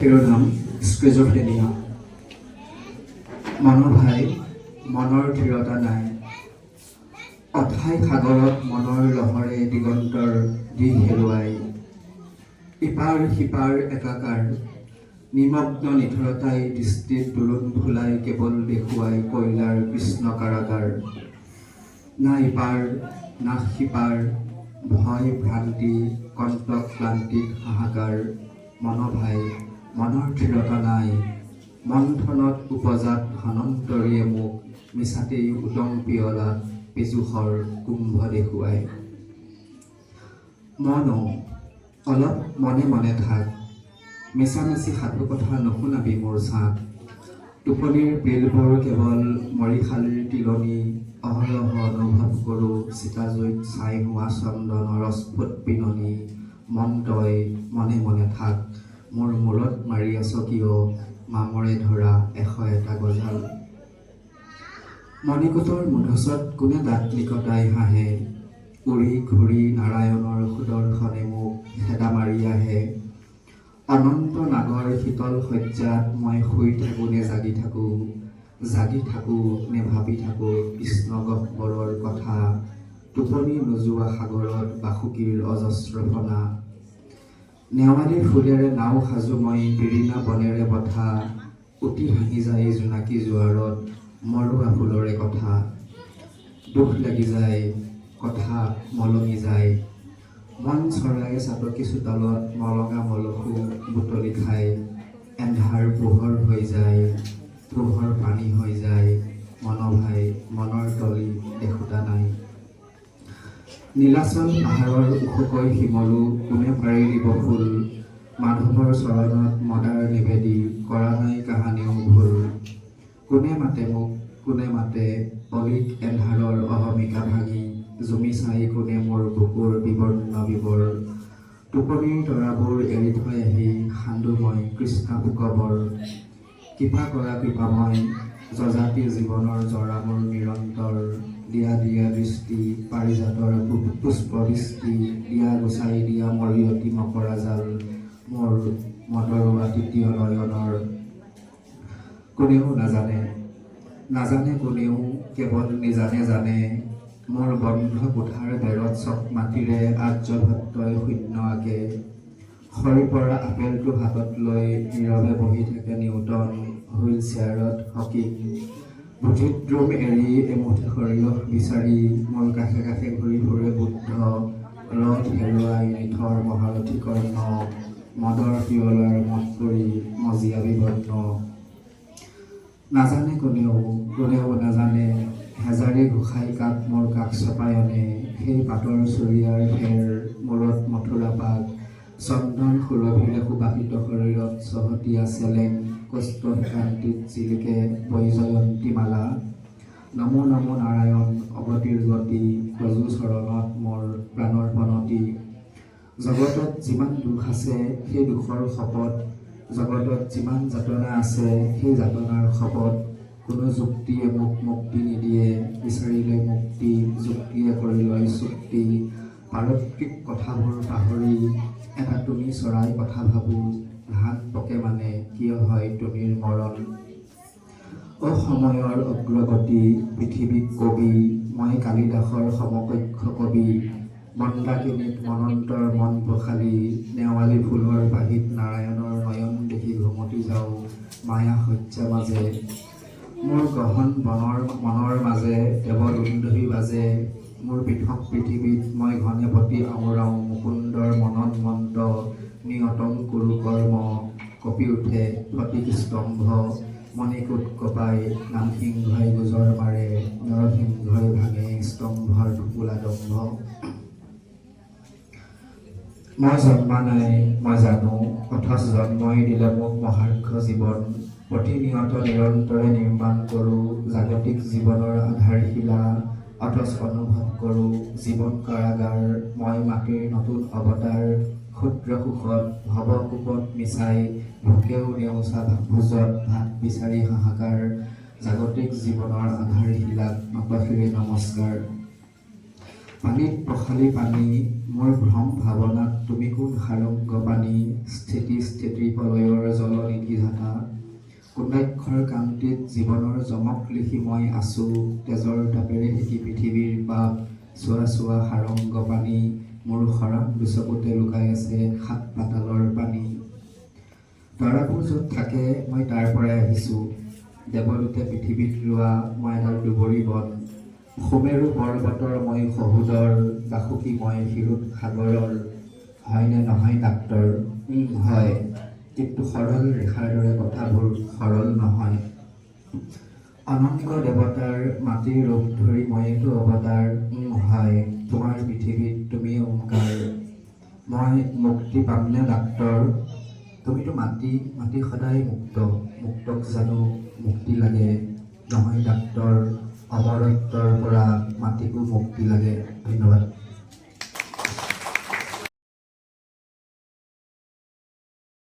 শিৰোনাম স্কিজোফ্ৰেনিয়া মনোভাই মনৰ থিৰতা নাই। অথাই সাগৰত মনৰ লহৰে দিগন্তৰ দিশ হেৰুৱাই। ইপাৰ সিপাৰ একাকাৰ নিমগ্ন নিথৰতাই দৃষ্টিত দোলন ফুলাই কেৱল দেখুৱাই কয়লাৰ কৃষ্ণ কাৰাগাৰ। না ইপাৰ না সিপাৰ ভয় ভ্ৰান্তি কণ্টক ক্লান্তিত হাহাকাৰ মনোভাই মনৰ থিৰতা নাই মন্থনত উপজাত ধনন্তৰীয়ে মোক মিছাতেই উদং পিয়লাত পিজুষৰ কুম্ভ দেখুৱাই মনো অলপ মনে মনে থাক মিছামিছি সাধু কথা নুশুনাবি মোৰ চাক। টোপনিৰ পিলবোৰ কেৱল মৰিশালীৰ তিলনি অহৰহ অনুভৱ কৰোঁ চিতাজৈত ছাই হোৱা চন্দনৰ অস্ফুট পিননি মন তই মনে মনে থাক। মোৰ মূৰত মাৰি আছ কিয় মামৰে ধৰা এশ এটা গজাল। মণিকোটৰ মুধচত কোনে দাঁত নিকটাই হাঁহে? উৰি ঘূৰি নাৰায়ণৰ সুদৰ্শনে মোক খেদা মাৰি আহে। অনন্ত নাগৰ শীতল শয্যাত মই শুই থাকোঁ নে জাগি থাকোঁ? জাগি থাকোঁ নে ভাবি থাকোঁ? কৃষ্ণ গহ্বৰৰ কথা। টোপনি নোযোৱা সাগৰত বাসুকীৰ অজস্ৰ ফনা। নেৱালী ফুলেৰে নাও সাজো মই বিৰিণা বনেৰে বঠা উটি হাঁহি যায় জোনাকী জোৱাৰত মৰুৱা ফুলৰে কথা। দুখ লাগি যায় কথা মলমি যায়। মন চৰাই চাটকি চোতালত মলঙা মলসু বুটলি খাই। এন্ধাৰ পোহৰ হৈ যায় পোহৰ পানী হৈ যায়। মনভাই মনৰ তলি দেখোতা নীলাচল পাহাৰৰ ওখকৈ শিমলু কোনে পাৰি দিব ফুল? মাধৱৰ চৰণত মদাৰ নিবেদি কৰা নাই কাহানিও ভুল। কোনে মাতে মোক কোনে মাতে অলিক এন্ধাৰৰ অহমিকা ভাঙি জুমি চাই কোনে মোৰ বুকুৰ বিবৰ্ণ বিবৰ টোপনিৰ তৰাবোৰ এৰি থৈ আহি সান্দো মই কৃষ্ণ বুকবৰ। কৃপা কৰা কৃপাময় জজাতি জীৱনৰ জৰা মোৰ নিৰন্তৰ। দিয়া দিয়া দৃষ্টি পাৰিজাতৰ পুষ্পবৃষ্টি দিয়া গুচাই দিয়া মৰিয়তী মকৰা জাল মোৰ মদৰুৱা তৃতীয় নয়নৰ কোনেও নাজানে নাজানে কোনেও কেৱল নিজানে জানে মোৰ বন্ধ কোঠাৰ বেৰত চক মাটিৰে আৰ্যভট্টই শূন্য আঁকে সৰি পৰা আপেলটো হাতত লৈ নীৰৱে বহি থাকে নিউটন হুইল চেয়াৰত হকিং বুদ্ধিদ্ৰোম এৰি এমুঠি সৰিয়হ বিচাৰি মোৰ কাষে কাষে ঘূৰি ফুৰে বুদ্ধ ৰথ হেৰুৱাই নিথৰ মহাৰথী কৰ্ণ মদৰ পিয়লাৰ মত কৰি মজিয়া বিবৰ্ণ নাজানে কোনেও কোনেও নাজানে হেজাৰে গোসাই কাক মোৰ কাষ চপায়নে সেই পাতৰ চুৰিয়াৰ ফেৰ মূৰত মথুৰা পাক চন্দন সুৰভিৰে সুবাসিত শৰীৰত চহতীয়া চেলেং কষ্ট শান্তিত জিলিকে বৈজয়ন্তী মালা নমো নমো নাৰায়ণ অগতিৰ গতি ৰজু চৰণত মোৰ প্ৰাণৰ বনতি জগতত যিমান দুখ আছে সেই দুখৰ শপত। জগতত যিমান যাতনা আছে সেই যাতনাৰ শপত। কোনো যুক্তিয়ে মোক মুক্তি নিদিয়ে বিচাৰিলে মুক্তি যুক্তিয়ে কৰি লয় চুক্তি। পাৰত্ৰিক কথাবোৰ পাহৰি এটা তুমি চৰাই কথা ভাবোঁ ধান কিয় হয় তুমিৰ মৰণ অসময়ৰ অগ্ৰগতি পৃথিৱীক কবি মই কালিদাসৰ সমকক্ষ কবি মন্দাকিনীত মনন্তৰ মন বখালি নেৱালী ফুলৰ বাঁহীত নাৰায়ণৰ নয়ন দেখি ঘুমতি যাওঁ মায়া শয্যা মাজে। মোৰ গহন বনৰ মনৰ মাজে দেৱদুন্দভি বাজে। মোৰ পৃথক পৃথিৱীত মই ঘনে আওৰাওঁ মুকুন্দৰ মনত মন্দ নিয়তম কুৰু কৰ্ম কপি উঠে ফটিক স্তম্ভ মণিকূট কপাই নামসিংহই গুজৰ মাৰে নৰসিংহই ভাঙে স্তম্ভৰ টোপোলা দম্ভ। মই জন্মা নাই মই জানো অথচ জন্মই দিলে মোক মহাৰ্ঘ জীৱন। প্ৰতিনিয়ত নিৰন্তৰে নিৰ্মাণ কৰোঁ জাগতিক জীৱনৰ আধাৰশিলা অথচ অনুভৱ কৰোঁ জীৱন কাৰাগাৰ মই মাটিৰ নতুন অৱতাৰ। ক্ষুদ্ৰ সুখত ভৱকূপত মিছাই ভোকেও নেওচা ভোজত ভাত বিচাৰি হাহাকাৰ জাগতিক জীৱনৰ আধাৰশিলাক নতশিৰে নমস্কাৰ। পানীত পখালি পানী মোৰ ভ্ৰম ভাৱনাত তুমি কোন সাৰংগ পানী স্থিতি স্থিতি প্ৰলয়ৰ জলনিধি ধাতা কোন্দাক্ষৰ কান্তিত জীৱনৰ জমক লিখি মই আছো তেজৰ তাপেৰে শিকি পৃথিৱীৰ পাপ চোৱা চোৱা সাৰংগ পানী মোৰ খৰাং দুচকুতে লুকাই আছে সাত পাতালৰ পানী। তৰাবোৰ য'ত থাকে মই তাৰ পৰাই আহিছোঁ। দেৱদূতে পৃথিৱীত ৰোৱা মই এডাল দুবৰি বন। সুমেৰু পৰ্বতৰ মই সহুদৰ বাসুকী মই শিৰোদ সাগৰৰ। হয়নে নহয় ডাক্তৰ? হয়। কিন্তু সৰল ৰেখাৰ দৰে কথাবোৰ সৰল নহয়। অনন্ত দেৱতাৰ মাটিৰ ৰূপ ধৰি ময়েতো অৱতাৰ উম, হয় তোমাৰ পৃথিৱীত তুমি ওমকাৰ মই মুক্তি পামনে ডাক্তৰ? তুমিতো মাটি মাটি সদায় মুক্ত মুক্তক জানো মুক্তি লাগে। নহয় ডাক্তৰ অমৰত্বৰ পৰা মাটিকো মুক্তি লাগে।